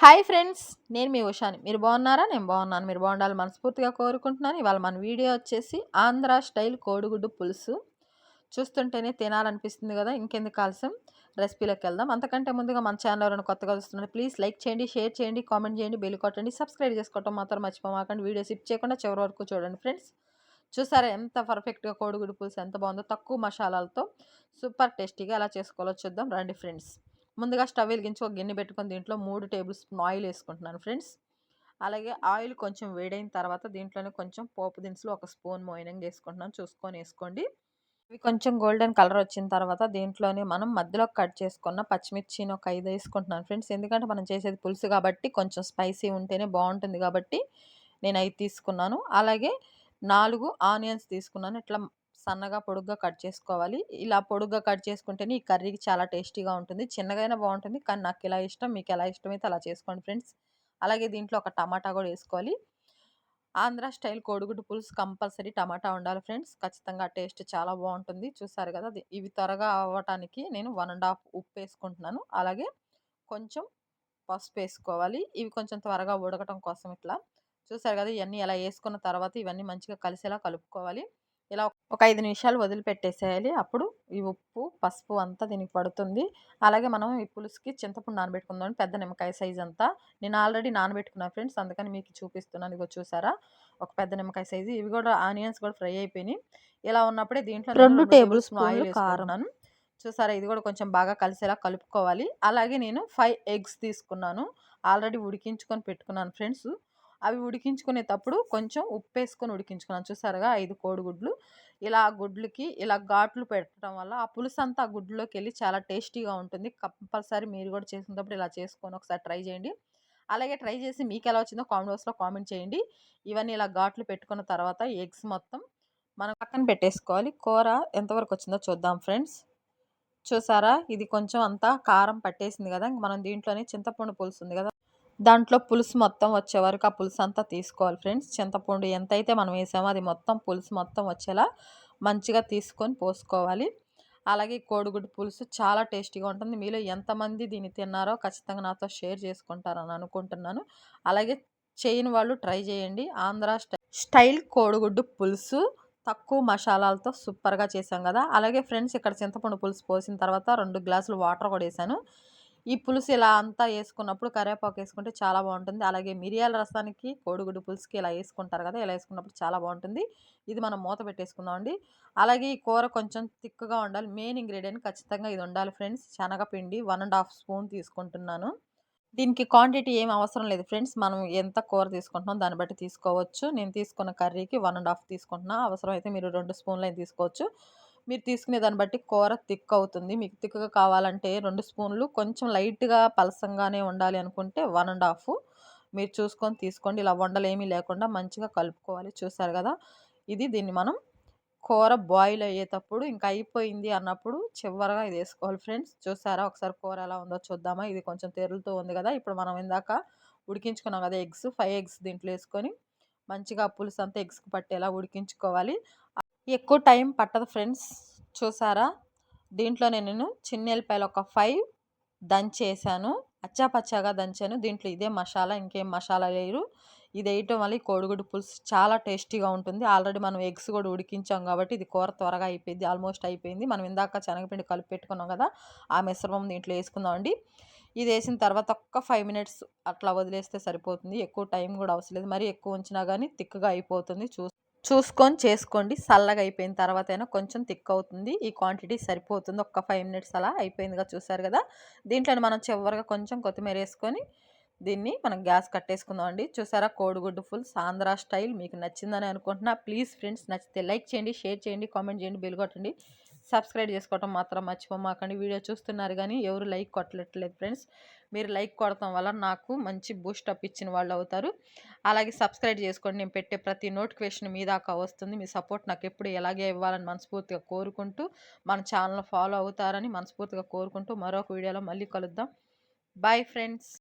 Hi friends నేను మీ ఉషాని. మీరు బాగున్నారా? నేను బాగున్నాను. మీరు బాగుండాలి మనస్ఫూర్తిగా కోరుకుంటున్నాను. ఇవాళ మన వీడియో వచ్చేసి ఆంధ్ర స్టైల్ కోడిగుడ్డు పులుసు. చూస్తుంటేనే తినాలనిపిస్తుంది కదా? ఇంకెందుకు ఆలస్యం? రెసిపీలోకి వెళ్దాం. అంతకంటే ముందుగా మన ఛానల్ ఎవరైనా కొత్తగా వస్తున్నారు ప్లీజ్ లైక్ చేయండి షేర్ చేయండి కామెంట్ చేయండి బిల్ కొట్టండి సబ్స్క్రైబ్ చేసుకోవటం మాత్రం మర్చిపోమాకండి. వీడియో సిప్ చేయకుండా చివరి వరకు చూడండి ఫ్రెండ్స్ చూసారా ఎంత పర్ఫెక్ట్గా కోడిగుడ్డు పులుసు ఎంత బాగుందో? తక్కువ మసాలాలతో సూపర్ టేస్టీగా ఎలా చేసుకోవాలో చూద్దాం. రండి ఫ్రెండ్స్ ముందుగా స్టవ్ వెలిగించి ఒక గిన్నె పెట్టుకొని దీంట్లో మూడు టేబుల్ స్పూన్ ఆయిల్ వేసుకుంటున్నాను ఫ్రెండ్స్. అలాగే ఆయిల్ కొంచెం వేడైన తర్వాత దీంట్లోనే కొంచెం పోపు దినుసులు ఒక స్పూన్ మోయినంగా వేసుకుంటున్నాను. చూసుకొని వేసుకోండి. ఇవి కొంచెం గోల్డెన్ కలర్ వచ్చిన తర్వాత దీంట్లోనే మనం మధ్యలో కట్ చేసుకున్న పచ్చిమిర్చిని ఒక ఐదు వేసుకుంటున్నాను ఫ్రెండ్స్. ఎందుకంటే మనం చేసేది పులుసు కాబట్టి కొంచెం స్పైసీ ఉంటేనే బాగుంటుంది కాబట్టి నేను అవి తీసుకున్నాను. అలాగే నాలుగు ఆనియన్స్ తీసుకున్నాను. ఇట్లా సన్నగా పొడుగ్గా కట్ చేసుకోవాలి. ఇలా పొడుగ్గా కట్ చేసుకుంటేనే ఈ కర్రీకి చాలా టేస్టీగా ఉంటుంది. చిన్నగైనా బాగుంటుంది. కానీ నాకు ఇలా ఇష్టం మీకు ఎలా ఇష్టమైతే అలా చేసుకోండి ఫ్రెండ్స్. అలాగే దీంట్లో ఒక టమాటా కూడా వేసుకోవాలి. ఆంధ్ర స్టైల్ కోడిగుడ్డు పులుసు కంపల్సరీ టమాటా ఉండాలి ఫ్రెండ్స్. ఖచ్చితంగా టేస్ట్ చాలా బాగుంటుంది. చూసారు కదా ఇవి త్వరగా అవ్వటానికి నేను వన్ అండ్ హాఫ్ ఉప్పు వేసుకుంటున్నాను. అలాగే కొంచెం పసుపు వేసుకోవాలి. ఇవి కొంచెం త్వరగా ఉడకటం కోసం ఇట్లా. చూసారు కదా ఇవన్నీ ఎలా వేసుకున్న తర్వాత ఇవన్నీ మంచిగా కలిసేలా కలుపుకోవాలి. ఇలా ఒక ఐదు నిమిషాలు వదిలిపెట్టేసేయాలి. అప్పుడు ఈ ఉప్పు పసుపు అంతా దీనికి పడుతుంది. అలాగే మనం ఈ పులుసుకి చింతపండు నానబెట్టుకుందాం పెద్ద నిమ్మకాయ సైజ్ అంతా. నేను ఆల్రెడీ నానబెట్టుకున్నాను ఫ్రెండ్స్ అందుకని మీకు చూపిస్తున్నాను. ఇగో చూసారా? ఒక పెద్ద నిమ్మకాయ సైజు. ఇవి కూడా ఆనియన్స్ కూడా ఫ్రై అయిపోయినాయి. ఇలా ఉన్నప్పుడే దీంట్లో రెండు టేబుల్ స్పూన్ ఆయిల్ వేసుకున్నాను చూసారా? ఇది కూడా కొంచెం బాగా కలిసేలా కలుపుకోవాలి. అలాగే నేను ఫైవ్ ఎగ్స్ తీసుకున్నాను. ఆల్రెడీ ఉడికించుకొని పెట్టుకున్నాను ఫ్రెండ్స్. అవి ఉడికించుకునేటప్పుడు కొంచెం ఉప్పు వేసుకొని ఉడికించుకున్నాను. చూసారుగా ఐదు కోడిగుడ్లు. ఇలా గుడ్లకి ఇలా ఘాట్లు పెట్టడం వల్ల ఆ పులుసు అంతా ఆ గుడ్లోకి వెళ్ళి చాలా టేస్టీగా ఉంటుంది. కంపల్సరీ మీరు కూడా చేసినప్పుడు ఇలా చేసుకొని ఒకసారి ట్రై చేయండి. అలాగే ట్రై చేసి మీకు ఎలా వచ్చిందో కామెంట్ బాక్స్లో కామెంట్ చేయండి. ఇవన్నీ ఇలా ఘాట్లు పెట్టుకున్న తర్వాత ఎగ్స్ మొత్తం మనం పక్కన పెట్టేసుకోవాలి. కూర ఎంతవరకు వచ్చిందో చూద్దాం ఫ్రెండ్స్. చూసారా? ఇది కొంచెం అంతా కారం పట్టేసింది కదా! మనం దీంట్లోనే చింతపండు పులుసు ఉంది కదా! దాంట్లో పులుసు మొత్తం వచ్చే వరకు ఆ పులుసు అంతా తీసుకోవాలి ఫ్రెండ్స్. చింతపండు ఎంతైతే మనం వేసామో అది మొత్తం పులుసు మొత్తం వచ్చేలా మంచిగా తీసుకొని పోసుకోవాలి. అలాగే కోడిగుడ్డు పులుసు చాలా టేస్టీగా ఉంటుంది. మీలో ఎంతమంది దీన్ని తిన్నారో ఖచ్చితంగా నాతో షేర్ చేసుకుంటారని అనుకుంటున్నాను. అలాగే చేయని వాళ్ళు ట్రై చేయండి. ఆంధ్ర స్టైల్ కోడిగుడ్డు పులుసు తక్కువ మసాలాలతో సూపర్గా చేసాం కదా. అలాగే ఫ్రెండ్స్ ఇక్కడ చింతపండు పులుసు పోసిన తర్వాత రెండు గ్లాసులు వాటర్ కూడా వేసాను. ఈ పులుసు ఇలా అంతా వేసుకున్నప్పుడు కరివేపాకు వేసుకుంటే చాలా బాగుంటుంది. అలాగే మిరియాల రసానికి కోడిగుడ్డు పులుసుకి ఇలా వేసుకుంటారు కదా ఇలా వేసుకున్నప్పుడు చాలా బాగుంటుంది. ఇది మనం మూత పెట్టేసుకుందామండి అలాగే ఈ కూర కొంచెం థిక్గా ఉండాలి. మెయిన్ ఇంగ్రీడియంట్ ఖచ్చితంగా ఇది ఉండాలి ఫ్రెండ్స్. శనగపిండి వన్ అండ్ హాఫ్ స్పూన్ తీసుకుంటున్నాను. దీనికి క్వాంటిటీ ఏం అవసరం లేదు ఫ్రెండ్స్. మనం ఎంత కూర తీసుకుంటున్నాం దాన్ని బట్టి తీసుకోవచ్చు. నేను తీసుకున్న కర్రీకి వన్ అండ్ హాఫ్ తీసుకుంటున్నా. అవసరం అయితే మీరు రెండు స్పూన్లు తీసుకోవచ్చు. మీరు తీసుకునే దాన్ని బట్టి కూర థిక్ అవుతుంది. మీకు థిక్గా కావాలంటే రెండు స్పూన్లు కొంచెం లైట్గా పలసంగానే ఉండాలి అనుకుంటే వన్ అండ్ హాఫ్. మీరు చూసుకొని తీసుకోండి. ఇలా వండలేమీ లేకుండా మంచిగా కలుపుకోవాలి. చూసారు కదా? ఇది దీన్ని మనం కూర బాయిల్ అయ్యేటప్పుడు ఇంకా అయిపోయింది అన్నప్పుడు చివరగా ఇది వేసుకోవాలి ఫ్రెండ్స్. చూసారా? ఒకసారి కూర ఎలా ఉందో చూద్దామా? ఇది కొంచెం తెరులతో ఉంది కదా? ఇప్పుడు మనం ఇందాక ఉడికించుకున్నాం కదా ఎగ్స్ ఫైవ్ ఎగ్స్ దీంట్లో వేసుకొని మంచిగా పులుసు అంతా ఎగ్స్కి పట్టేలా ఉడికించుకోవాలి. ఎక్కువ టైం పట్టదు ఫ్రెండ్స్. చూసారా? దీంట్లో నేను చిన్న ఎల్లిపాయలు ఒక ఫైవ్ దంచేసాను. అచ్చాపచ్చాగా దంచాను. దీంట్లో ఇదే మసాలా ఇంకేం మసాలా లేరు. ఇది వేయటం వల్ల ఈ కోడిగుడ్డు పులుసు చాలా టేస్టీగా ఉంటుంది. ఆల్రెడీ మనం ఎగ్స్ కూడా ఉడికించాం కాబట్టి ఇది కూర త్వరగా అయిపోయింది ఆల్మోస్ట్ అయిపోయింది. మనం ఇందాక శనగపిండి కలిపి పెట్టుకున్నాం కదా ఆ మిశ్రమం దీంట్లో వేసుకుందామండి ఇది వేసిన తర్వాత ఒక్క ఫైవ్ మినిట్స్ అట్లా వదిలేస్తే సరిపోతుంది. ఎక్కువ టైం కూడా అవసరం లేదు. మరి ఎక్కువ ఉంచినా కానీ తిక్కుగా అయిపోతుంది. చూ చూసుకొని చేసుకోండి. చల్లగా అయిపోయిన తర్వాత అయినా కొంచెం థిక్ అవుతుంది ఈ క్వాంటిటీ సరిపోతుంది. ఒక్క ఫైవ్ మినిట్స్ అలా అయిపోయిందిగా చూసారు కదా. దీంట్లో మనం చివరిగా కొంచెం కొత్తిమీర వేసుకొని దీన్ని మనం గ్యాస్ కట్టేసుకుందాం అండి. చూసారా? కోడిగుడ్డు ఫుల్ సాంద్రా స్టైల్. మీకు నచ్చిందని అనుకుంటున్నా. ప్లీజ్ ఫ్రెండ్స్ నచ్చితే లైక్ చేయండి షేర్ చేయండి కామెంట్ చేయండి బిల్ కొట్టండి. సబ్స్క్రైబ్ చేసుకోవటం మాత్రం మర్చిపోమాకండి వీడియో చూస్తున్నారు కానీ ఎవరు లైక్ కొట్టలేదు ఫ్రెండ్స్. మీరు లైక్ కొడటం వల్ల నాకు మంచి బూస్టప్ ఇచ్చిన వాళ్ళు అవుతారు. అలాగే సబ్స్క్రైబ్ చేసుకోండి. నేను పెట్టే ప్రతి నోటిఫికేషన్ మీ దాకా వస్తుంది. మీ సపోర్ట్ నాకు ఎప్పుడు ఎలాగే ఇవ్వాలని మనస్ఫూర్తిగా కోరుకుంటూ మన ఛానల్ ఫాలో అవుతారని మనస్ఫూర్తిగా కోరుకుంటూ మరొక వీడియోలో మళ్ళీ కలుద్దాం. Bye friends.